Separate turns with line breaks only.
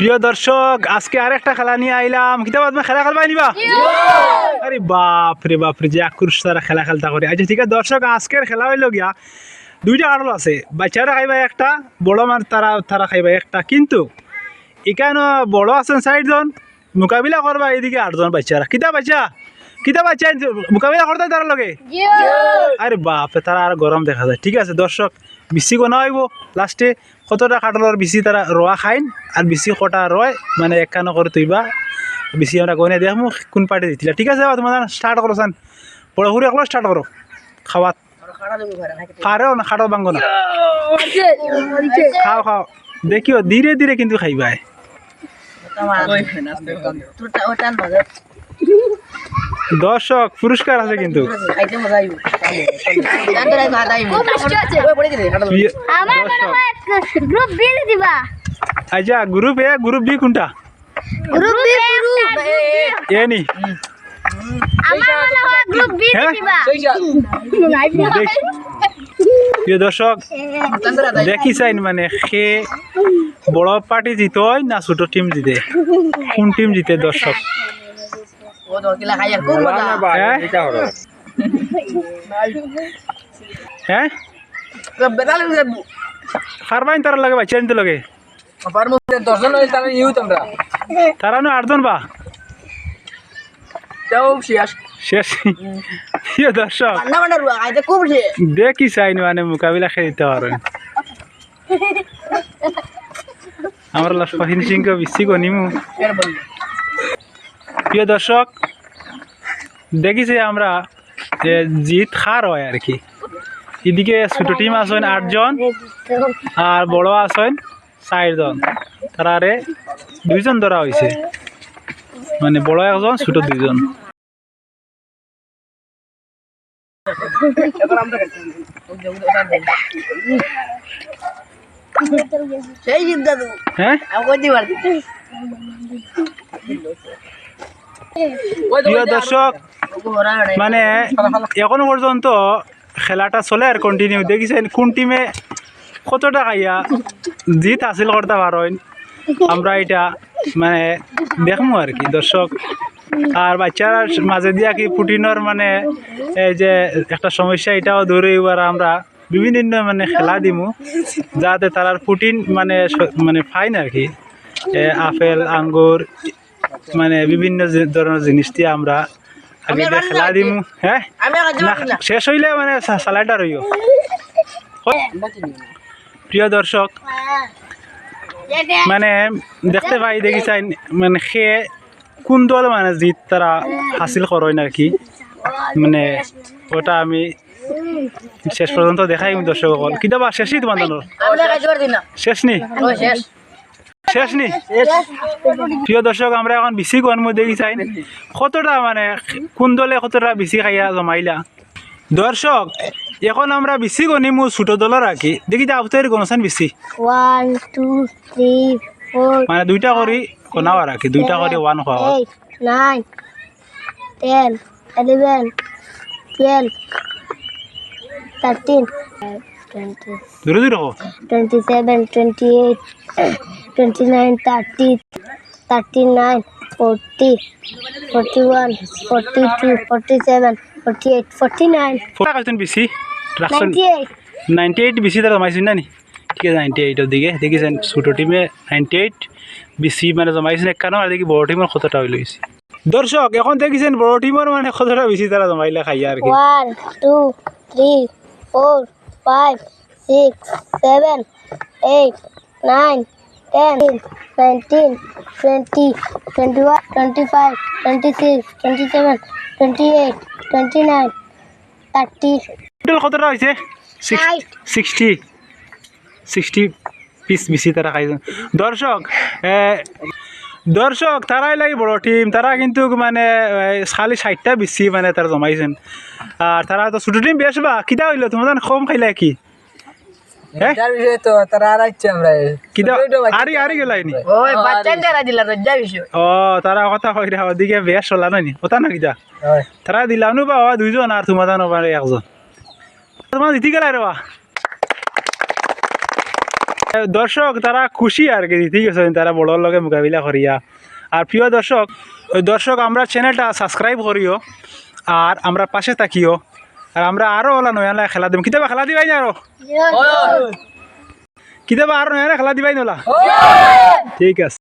প্রিয় দর্শক আজকে আরেকটা খেলা নিয়ে আইলাম। কিতা বাদ খেলা খেলবা নিবা আরে বাপ রে বাপ রে যে আক্রোশ তারা খেলা খেলতা করে। আচ্ছা ঠিক আছে দর্শক আজকের খেলা হইল গিয়া দুইটা কাটল আছে। বাচ্চারা খাইবা একটা বড় মান তারা তারা খাইবা একটা। কিন্তু এখানে বড় আছেন ষাটজন মোকাবিলা করবা এইদিকে আটজন বাচ্চারা। কিতা বাচ্চা? কিতা বাচ্চা? মোকাবিলা করতে তার লগে? আরে বাপ তারা আর গরম দেখা যায়। ঠিক আছে দর্শক বেশি গোনা হইব। লাস্টে কতটা কাটলের বেশি তারা রোয়া খাইন আর বেশি কটা রয় মানে এক কানো করে তুইবা বেশি আমরা গনে দেখমু কোন পার্টি দিছিলা ঠিক আছে তোমার স্টার্ট করো সান বড় হুড়ি একলো স্টার্ট করো খাওয়াত খারেও না খাটো বাঙ্গো না খাও খাও। দেখিও ধীরে ধীরে কিন্তু খাইবাই। দর্শক পুরস্কার আছে কিন্তু।
গ্রুপ বি দিবা।
আচ্ছা গ্রুপ এ গ্রুপ বি কোনটা?
গ্রুপ বি গ্রুপ
এ নি।
আমার গ্রুপ বি? দিবা।
দেখ। প্রিয় দর্শক দেখি চাইন মানে সে বড় পার্টি জিতে হয় না ছোট টিম জিতে? কোন টিম জিতে দর্শক? হ্যাঁ হারবাইন তার লাগে বাচ্চা নিতে লাগে
দর্শন হয়েছে তাহলে ইউথ
তারা নো আটজন বা দেখি চাইন মানে মোকাবিলা খেয়ে দিতে পারেন আমার সিংহ বেশি গনিমু প্রিয় দর্শক দেখিছে আমরা যে জিত খার হয় আর কি। এদিকে ছোট টিম আছেন আটজন আর বড় আছেন চারজন তারারে দুইজন ধরা হয়েছে মানে বড় একজন ছোট দুইজন। দর্শক মানে এখনও পর্যন্ত খেলাটা চলে আর কন্টিনিউ দেখিছেন কোন টিমে কতটা খাইয়া জিত হাসিল করতে পারেন? আমরা এটা মানে দেখব আর কি দর্শক। আর বাচ্চারা মাঝে দিয়া কি পুটিনের মানে এই যে একটা সমস্যা এটাও ধরে এবার আমরা বিভিন্ন মানে খেলা দিমু। যাতে তারার পুটিন মানে মানে ফাইন আর কি। আপেল আঙ্গুর মানে বিভিন্ন ধরনের জিনিস দিয়ে আমরা আগে দিয়ে খেলা দিমু হ্যাঁ শেষ হইলে মানে সালাইটা রইও। প্রিয় দর্শক মানে দেখতে পাই দেখি চাই মানে সে কোন দল মানে জিত তারা হাসিল করেন আর কি? মানে ওটা আমি শেষ পর্যন্ত দেখাই দর্শক কিন্তু শেষই তোমার
আমি
শেষ নি
শেষ
নি? প্রিয় দর্শক আমরা এখন বেশি গরম দেখি চাই কতটা মানে কোন দলে কতটা বেশি খাইয়া জমাইলা? দর্শক এখন আমরা বেশি গণিমু ছোট দলের কি দেখি যা আবতার গণসান বেশি মানে দুইটা করি গনাও আর কি দুইটা করে ওয়ান খাওয়া
nine ten eleven twelve thirteen
দূরে হো
twenty seven twenty eight twenty nine thirty thirty nine forty forty one forty two forty seven forty eight forty nine
বেশি
নাইনটি এইট
বেশি তারা জমাইছেন না নি? ঠিক আছে নাইনটি এইটের দিকে দেখিছেন ছোটো টিমে নাইনটি এইট বেশি মানে জমাইছেন এক কারণ আর দেখি বড় টিমের কতটা হইল হয়েছে দর্শক এখন দেখিছেন বড় টিমের মানে কতটা বেশি তারা জমাইলে খাইয়া আর কি।
One two three four five six seven eight nine ten nineteen twenty twenty one twenty five twenty six twenty seven twenty eight twenty nine thirty
total কতটা হয়েছে. সিক্সটি সিক্সটি পিস বেশি তারা খাইছেন দর্শক দর্শক তারাই লাগে বড় টিম তারা কিন্তু মানে খালি ষাটটা বেশি মানে তারা জমাইছেন। আর তারা তো ছোটো টিম বেশ বা কিতা হইল? তোমার কম খাইলে কি?
তার বিষয়ে তো তারা আর আইছে আমরা।
কিতা আরি আরি গেলাইনি
ওই বাচ্চা যারা দিলা রজ্জা বিষয়
ও তারা কথা কই রা ওদিকে বেশ চলা নানি কথা না কিতা? তারা দিলাম নো বা দুইজন আর তোমার একজন। তোমার দিতি গেলাই রে বা দর্শক তারা খুশি আর কি ঠিক আছে তারা বড়োর লগে মোকাবিলা করিয়া। আর প্রিয় দর্শক ওই দর্শক আমরা চ্যানেলটা সাবস্ক্রাইব করিও আর আমরা পাশে থাকিও। আর আমরা আরও ওলা নয়া নয়া খেলা দিব কিতাবা খেলা দিবাই না আরও? কিতাবা আরও নয়া নয়া খেলা দিবাই নোলা ঠিক আছে।